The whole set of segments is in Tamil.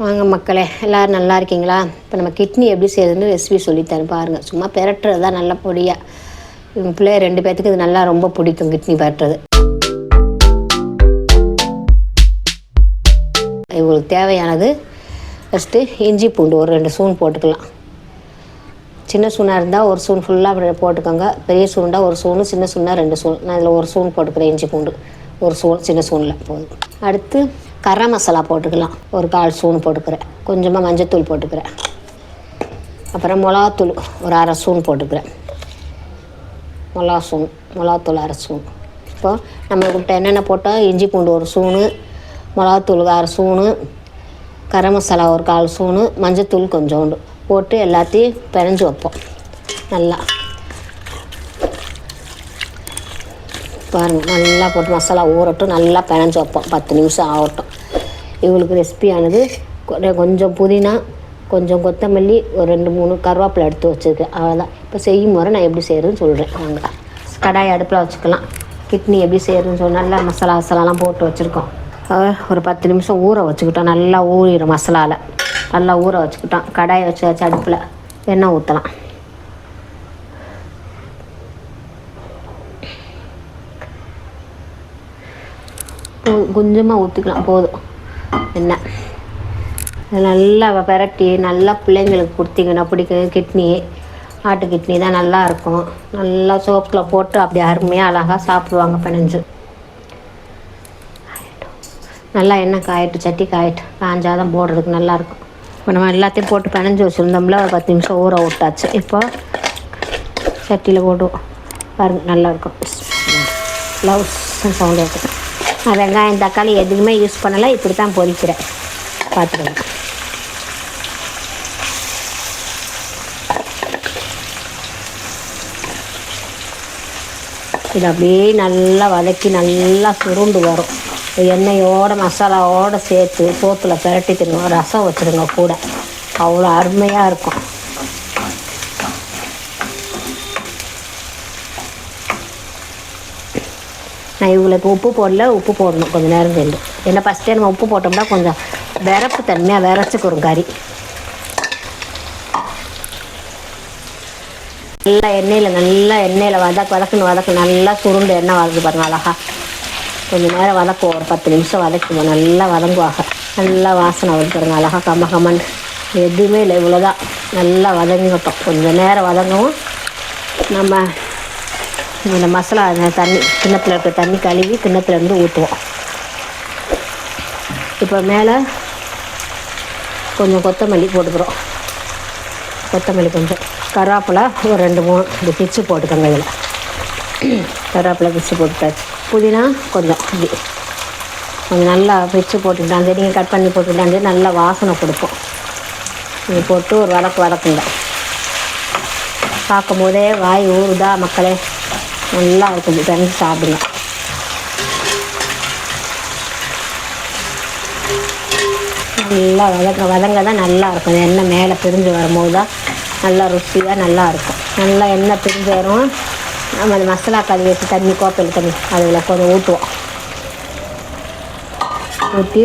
வாங்க மக்களே எல்லோரும் நல்லா இருக்கீங்களா? இப்போ நம்ம கிட்னி எப்படி செய்யுதுன்னு ரெசிபி சொல்லித்தரேன் பாருங்கள் சும்மா பெரட்டுறது தான் நல்ல பொடியாக இவங்க பிள்ளைய ரெண்டு பேர்த்துக்கு இது நல்லா ரொம்ப பிடிக்கும் கிட்னி பெரட்டுறது. இவங்களுக்கு தேவையானது ஃபஸ்ட்டு இஞ்சி பூண்டு ஒரு ரெண்டு ஸ்பூன் போட்டுக்கலாம். சின்ன சூனாக இருந்தால் ஒரு ஸ்பூன் ஃபுல்லாக போட்டுக்கோங்க. பெரிய சூண்டாக ஒரு ஸ்பூனு சின்ன சூனாக ரெண்டு ஸ்பூன். நான் இதில் ஒரு ஸ்பூன் போட்டுக்கிறேன் இஞ்சி பூண்டு. ஒரு ஸ்பூன் சின்ன ஸ்பூனில். போதும். அடுத்து கரம் மசாலா போட்டுக்கலாம். ஒரு கால் ஸ்பூன் போட்டுக்கிறேன். கொஞ்சமாக மஞ்சத்தூள் போட்டுக்கிறேன். அப்புறம் மிளகாத்தூள் ஒரு அரை ஸ்பூன் போட்டுக்கிறேன். மிளகா ஸ்பூன் மிளகாத்தூள் அரை ஸ்பூன். இப்போ நம்ம கிட்ட என்னென்ன போட்டால் இஞ்சி பூண்டு ஒரு ஸ்பூனு மிளகாத்தூள் அரை ஸ்பூனு கரம் மசாலா ஒரு கால் ஸ்பூனு மஞ்சத்தூள் கொஞ்சோண்டு போட்டு எல்லாத்தையும் பிணைஞ்சு வைப்போம். நல்லா. பாருங்கள் நல்லா போட்டு மசாலா ஊறட்டும் நல்லா பிணைஞ்சு வைப்போம். பத்து நிமிஷம் ஆகட்டும். இவங்களுக்கு ரெசிபியானது கொஞ்சம் புதினா கொஞ்சம் கொத்தமல்லி ஒரு ரெண்டு மூணு கருவேப்பிலை எடுத்து வச்சுருக்கேன். அவ்வளோதான் இப்போ செய்யும் முறை நான் எப்படி செய்கிறதுன்னு சொல்கிறேன் வாங்க கடாய் அடுப்பில் வச்சுக்கலாம். கிட்னி எப்படி செய்கிறதுன்னு சொல்லி நல்லா மசாலா மசாலாலாம் போட்டு வச்சுருக்கோம். ஒரு பத்து நிமிஷம் ஊற வச்சுக்கிட்டோம். நல்லா ஊறிடும் மசாலாவில் நல்லா ஊற வச்சுக்கிட்டோம். கடாயை வச்சு வச்சு அடுப்பில் எண்ணெய் ஊற்றலாம் கொஞ்சமாக ஊற்றிக்கலாம் போதும் என்ன இது நல்லா பெரட்டி நல்லா பிள்ளைங்களுக்கு கொடுத்தீங்கன்னா பிடிக்கும் கிட்னி ஆட்டு கிட்னி தான் நல்லா இருக்கும் நல்லா சோப்பில் போட்டு அப்படி அருமையாக அழகாக சாப்பிடுவாங்க பிணைஞ்சு நல்லா எண்ணெய் காயிட்டு சட்டி காயட்டு காஞ்சாதான் போடுறதுக்கு நல்லாயிருக்கும் இப்போ நம்ம எல்லாத்தையும் போட்டு பிணைஞ்சு வச்சுருந்தோம்ல ஒரு பத்து நிமிஷம் ஊற விட்டாச்சு இப்போ சட்டியில் போடுவோம் பாருங்க நல்லாயிருக்கும் ப்ளவுஸ் சவுண்ட் இருக்கும் நான் வெங்காயம் தக்காளி எதுவுமே யூஸ் பண்ணலை. இப்படி தான் பொரிக்கிறேன் பார்த்துக்கோங்க. இது அப்படியே நல்லா வதக்கி நல்லா சுருண்டு வரும். எண்ணெயோட மசாலாவோட சேர்த்து சோத்தில் பிரட்டி தின்னுவோம் ரசம் வச்சுருங்க கூட. அவ்வளோ அருமையாக இருக்கும். நான் இவங்களுக்கு உப்பு போடல உப்பு போடணும். கொஞ்சம் நேரம் சென்று ஏன்னா ஃபஸ்ட்டே நம்ம உப்பு போட்டோம்னா கொஞ்சம் விரப்பு தன்மையாக விரச்சிக்கிறோம் கறி. நல்லா எண்ணெயில் நல்லா எண்ணெயில் வதக்கு வதக்குன்னு வதக்கு நல்லா சுருண்டு எண்ணெய் வதக்கு பாருங்க அழகா. கொஞ்சம் நேரம் வதக்குவோம் ஒரு பத்து நிமிஷம் வதக்குவோம் நல்லா வதங்குவாங்க நல்லா வாசனை வருது பாருங்க அழகா கம்ம கம்மன் எதுவுமே இல்லை இவ்வளோதான் நல்லா வதங்கட்டும் கொஞ்சம் நேரம் வதங்கவும் நம்ம இந்த மசாலா தண்ணி கிண்ணத்தில் இருக்க தண்ணி கழுவி கிண்ணத்தில் இருந்து ஊற்றுவோம் இப்போ மேலே கொஞ்சம் கொத்தமல்லி போட்டுக்கிறோம். கொத்தமல்லி கொஞ்சம். கருவேப்பிலை ஒரு ரெண்டு மூணு இந்த பிச்சு போட்டுக்கோங்க இதில். கருவேப்பிலை பிச்சு போட்டுட்டாச்சு. புதினா கொஞ்சம். இப்படி கொஞ்சம் நல்லா பிச்சு போட்டுக்கிட்டாங்க நீங்கள் கட் பண்ணி போட்டுக்கிட்டாங்க நல்லா வாசனை கொடுப்போம் இது போட்டு ஒரு வளக்கு வதக்குங்க. பார்க்கும் போதே வாய் ஊறுதா மக்களே. நல்லா இருக்கும் பிறந்து சாப்பிடுங்க. நல்லா வதங்க வதங்க தான் நல்லா இருக்கும் எண்ணெய் மேலே பிரிஞ்சு வரும்போது தான் நல்லா ருசியாக நல்லா இருக்கும் நல்லா எண்ணெய் பிரிஞ்சு வரும். நம்ம அந்த மசாலா கழுவி வச்சு தண்ணி கோப்பையில் தண்ணி அதில் கொஞ்சம் ஊற்றுவோம் ஊற்றி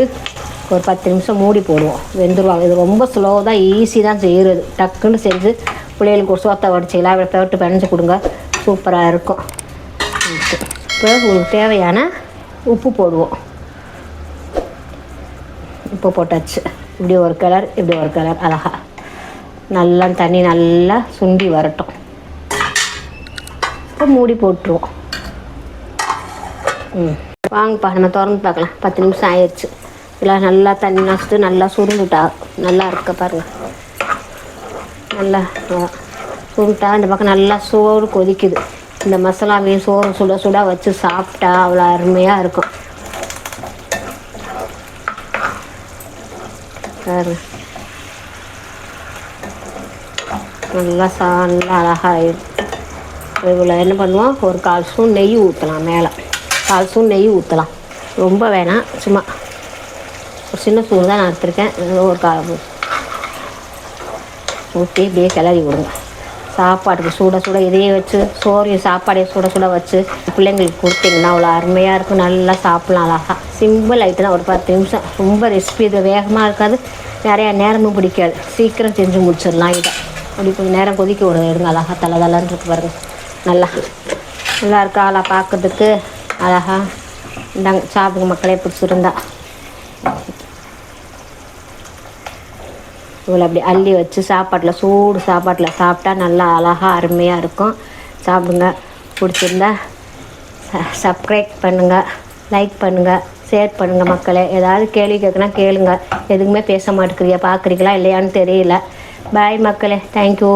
ஒரு பத்து நிமிஷம் மூடி போடுவோம். வெந்துருவாங்க. இது ரொம்ப ஸ்லோ தான் ஈஸி தான் செய்கிறது டக்குன்னு செஞ்சு பிள்ளைகளுக்கு ஒரு சோத்தை வடிச்சிக்கலாம் இப்படி போட்டு பிணைஞ்சு கொடுங்க. சூப்பராக இருக்கும். இப்போ உங்களுக்கு தேவையான உப்பு போடுவோம். உப்பு போட்டாச்சு. இப்படி ஒரு கலர் இப்படி ஒரு கலர் அழகா. நல்லா தண்ணி நல்லா சுண்டி வரட்டும். இப்போ மூடி போட்டுருவோம். ம். வாங்கப்பா நம்ம திறந்து பார்க்கலாம். பத்து நிமிஷம் ஆயிடுச்சு இதெல்லாம் நல்லா தண்ணி நசுட்டு நல்லா சுருண்டுட்டா நல்லா இருக்க பாருங்க. நல்லா. ஆ, இந்த பக்கம் நல்லா சோறு கொதிக்குது. இந்த மசாலாவையும் சோறு சுட சுட வச்சு சாப்பிட்டா அவ்வளோ அருமையாக இருக்கும். நல்லா சா நல்லா அழகாகிடும் இவ்வளோ என்ன பண்ணுவோம்? ஒரு கால் ஸ்பூன் நெய் ஊற்றலாம் மேலே. கால் ஸ்பூன் நெய் ஊற்றலாம் ரொம்ப வேணாம். சும்மா ஒரு சின்ன ஸ்பூன் தான் நான் எடுத்திருக்கேன். ஒரு கால் ஊற்றி இப்படியே கிளறி விடுங்க. சாப்பாட்டுக்கு சுட சுட இதையே வச்சு சோறையும் சாப்பாடையும் சுட சுட வச்சு பிள்ளைங்களுக்கு கொடுத்தீங்கன்னா அவ்வளோ அருமையாக இருக்கும். நல்லா சாப்பிட்லாம் அழகா. சிம்பிள் ஐட்டம் தான். ஒரு பத்து நிமிஷம். ரொம்ப ரெசிபி இது வேகமாக இருக்காது. நிறையா நேரமும் பிடிக்காது. சீக்கிரம் செஞ்சு முடிச்சிடலாம் இதை. அப்படி கொஞ்சம் நேரம் கொதிக்க விட எடுங்க. அழகாக தலை தலைன்னு இருக்கு பாருங்க. நல்லா. நல்லா இருக்கா? அழகா பார்க்கறதுக்கு அழகா. இந்தாங்க சாப்பிடுங்க மக்களே. பிடிச்சிருந்தா. இவ்வளோ அப்படி அள்ளி வச்சு சாப்பாட்டில் சூடு சாப்பாட்டில் சாப்பிட்டா நல்லா அழகாக அருமையாக இருக்கும். சாப்பிடுங்க. பிடிச்சிருந்தா சப்ஸ்கிரைப் பண்ணுங்கள் லைக் பண்ணுங்கள் ஷேர் பண்ணுங்கள் மக்களே. ஏதாவது கேள்வி கேட்குனா கேளுங்க. எதுவுமே பேச மாட்டேங்கிறீங்க. பார்க்குறீங்களா இல்லையான்னு தெரியல. பாய் மக்களே. தேங்க்யூ